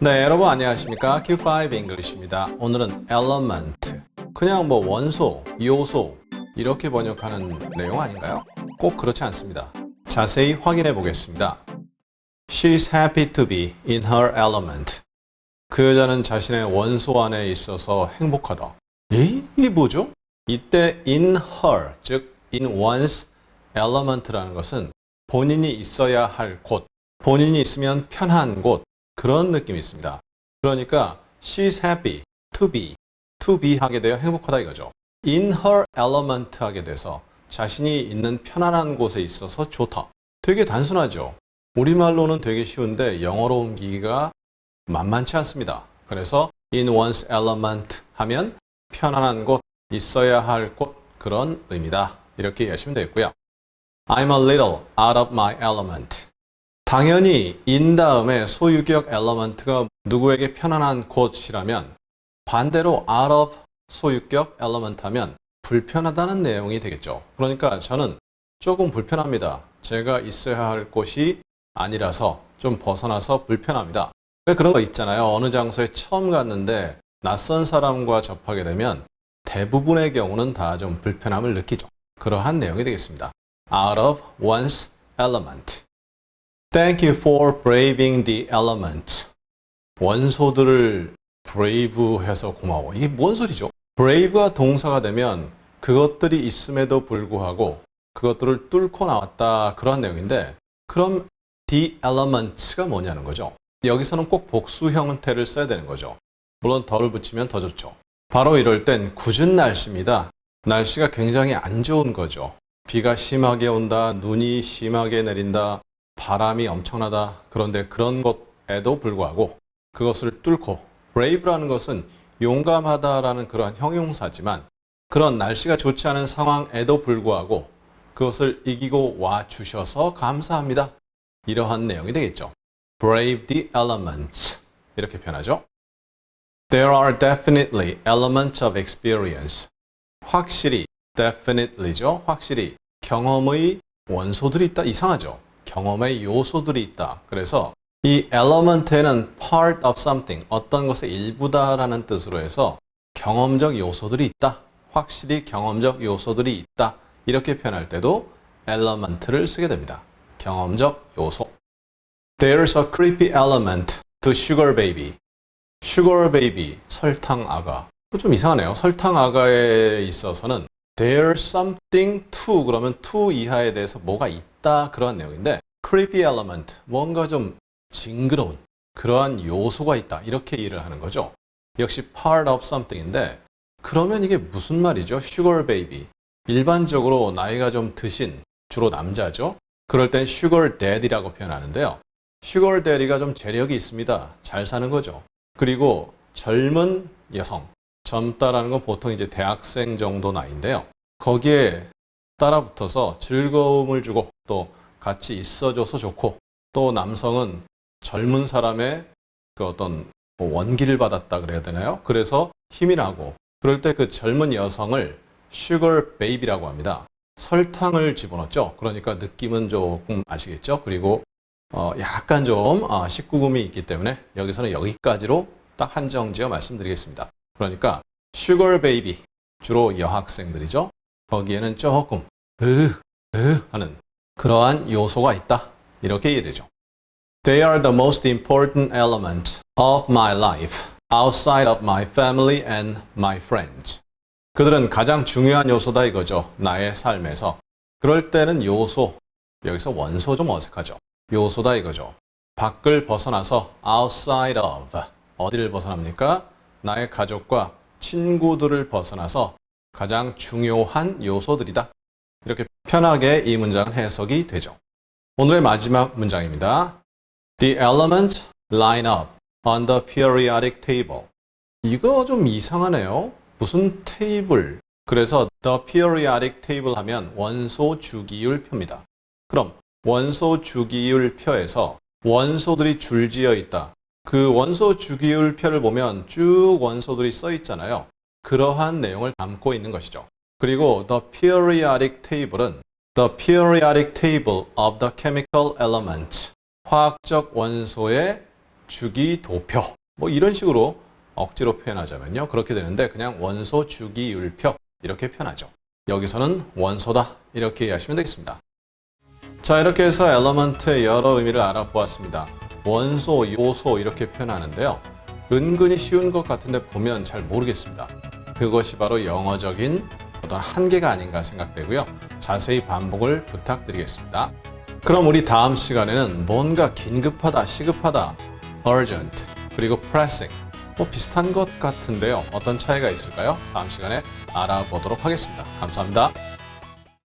네, 여러분 안녕하십니까? Q5 English입니다. 오늘은 element, 그냥 뭐 원소, 요소 이렇게 번역하는 내용 아닌가요? 꼭 그렇지 않습니다. 자세히 확인해 보겠습니다. She's happy to be in her element. 그 여자는 자신의 원소 안에 있어서 행복하다. 에이? 이게 뭐죠? 이때 in her, 즉 in one's element라는 것은 본인이 있어야 할 곳, 본인이 있으면 편한 곳, 그런 느낌이 있습니다. 그러니까 she's happy to be, to be 하게 되어 행복하다 이거죠. in her element 하게 돼서 자신이 있는 편안한 곳에 있어서 좋다. 되게 단순하죠. 우리말로는 되게 쉬운데 영어로 옮기기가 만만치 않습니다. 그래서 in one's element 하면 편안한 곳, 있어야 할 곳 그런 의미다. 이렇게 이해하시면 되겠고요. I'm a little out of my element. 당연히 in 다음에 소유격 element가 누구에게 편안한 곳이라면 반대로 out of 소유격 element 하면 불편하다는 내용이 되겠죠. 그러니까 저는 조금 불편합니다. 제가 있어야 할 곳이 아니라서 좀 벗어나서 불편합니다. 왜 그런 거 있잖아요. 어느 장소에 처음 갔는데 낯선 사람과 접하게 되면 대부분의 경우는 다 좀 불편함을 느끼죠. 그러한 내용이 되겠습니다. Out of one's element. Thank you for braving the element. 원소들을 brave 해서 고마워. 이게 뭔 소리죠? brave가 동사가 되면 그것들이 있음에도 불구하고 그것들을 뚫고 나왔다 그런 내용인데 그럼 the elements가 뭐냐는 거죠. 여기서는 꼭 복수 형태를 써야 되는 거죠. 물론 덜을 붙이면 더 좋죠. 바로 이럴 땐 굳은 날씨입니다. 날씨가 굉장히 안 좋은 거죠. 비가 심하게 온다, 눈이 심하게 내린다, 바람이 엄청나다. 그런데 그런 것에도 불구하고 그것을 뚫고 brave라는 것은 용감하다라는 그러한 형용사지만 그런 날씨가 좋지 않은 상황에도 불구하고 그것을 이기고 와 주셔서 감사합니다. 이러한 내용이 되겠죠. Brave the elements 이렇게 표현하죠. There are definitely elements of experience. 확실히 definitely죠. 확실히 경험의 원소들이 있다. 이상하죠. 경험의 요소들이 있다. 그래서 이 element에는 part of something, 어떤 것의 일부다라는 뜻으로 해서 경험적 요소들이 있다. 확실히 경험적 요소들이 있다. 이렇게 표현할 때도 element를 쓰게 됩니다. 경험적 요소. There's a creepy element to sugar baby. sugar baby, 설탕 아가. 좀 이상하네요. 설탕 아가에 있어서는 there's something to 그러면 to 이하에 대해서 뭐가 있다 그런 내용인데 creepy element 뭔가 좀 징그러운 그러한 요소가 있다 이렇게 이해를 하는 거죠. 역시 part of something인데 그러면 이게 무슨 말이죠? sugar baby 일반적으로 나이가 좀 드신 주로 남자죠. 그럴 땐 sugar daddy라고 표현하는데요. sugar daddy가 좀 재력이 있습니다. 잘 사는 거죠. 그리고 젊은 여성 젊다라는 건 보통 이제 대학생 정도 나이인데요. 거기에 따라붙어서 즐거움을 주고 또 같이 있어줘서 좋고 또 남성은 젊은 사람의 그 어떤 뭐 원기를 받았다 그래야 되나요? 그래서 힘이 나고 그럴 때 그 젊은 여성을 sugar baby라고 합니다. 설탕을 집어넣죠. 그러니까 느낌은 조금 아시겠죠? 그리고 어 약간 좀 어, 19금이 있기 때문에 여기서는 여기까지로 딱 한정지어 말씀드리겠습니다. 그러니까 sugar baby 주로 여학생들이죠. 거기에는 조금 으, 으 하는 그러한 요소가 있다. 이렇게 이해되죠. They are the most important element of my life outside of my family and my friends. 그들은 가장 중요한 요소다 이거죠. 나의 삶에서. 그럴 때는 요소, 여기서 원소 좀 어색하죠. 요소다 이거죠. 밖을 벗어나서 outside of 어디를 벗어납니까? 나의 가족과 친구들을 벗어나서 가장 중요한 요소들이다. 이렇게 편하게 이 문장은 해석이 되죠. 오늘의 마지막 문장입니다. The elements line up on the periodic table. 이거 좀 이상하네요. 무슨 테이블? 그래서 the periodic table 하면 원소 주기율 표입니다. 그럼 원소 주기율 표에서 원소들이 줄지어 있다. 그 원소 주기율 표를 보면 쭉 원소들이 써 있잖아요. 그러한 내용을 담고 있는 것이죠. 그리고 the periodic table은 the periodic table of the chemical elements 화학적 원소의 주기 도표 뭐 이런 식으로 억지로 표현하자면요. 그렇게 되는데 그냥 원소 주기 율표 이렇게 표현하죠. 여기서는 원소다 이렇게 이해하시면 되겠습니다. 자 이렇게 해서 엘러먼트의 여러 의미를 알아보았습니다. 원소, 요소 이렇게 표현하는데요. 은근히 쉬운 것 같은데 보면 잘 모르겠습니다. 그것이 바로 영어적인 어떤 한계가 아닌가 생각되고요. 자세히 반복을 부탁드리겠습니다. 그럼 우리 다음 시간에는 뭔가 긴급하다, 시급하다, urgent, 그리고 pressing 뭐 비슷한 것 같은데요. 어떤 차이가 있을까요? 다음 시간에 알아보도록 하겠습니다. 감사합니다.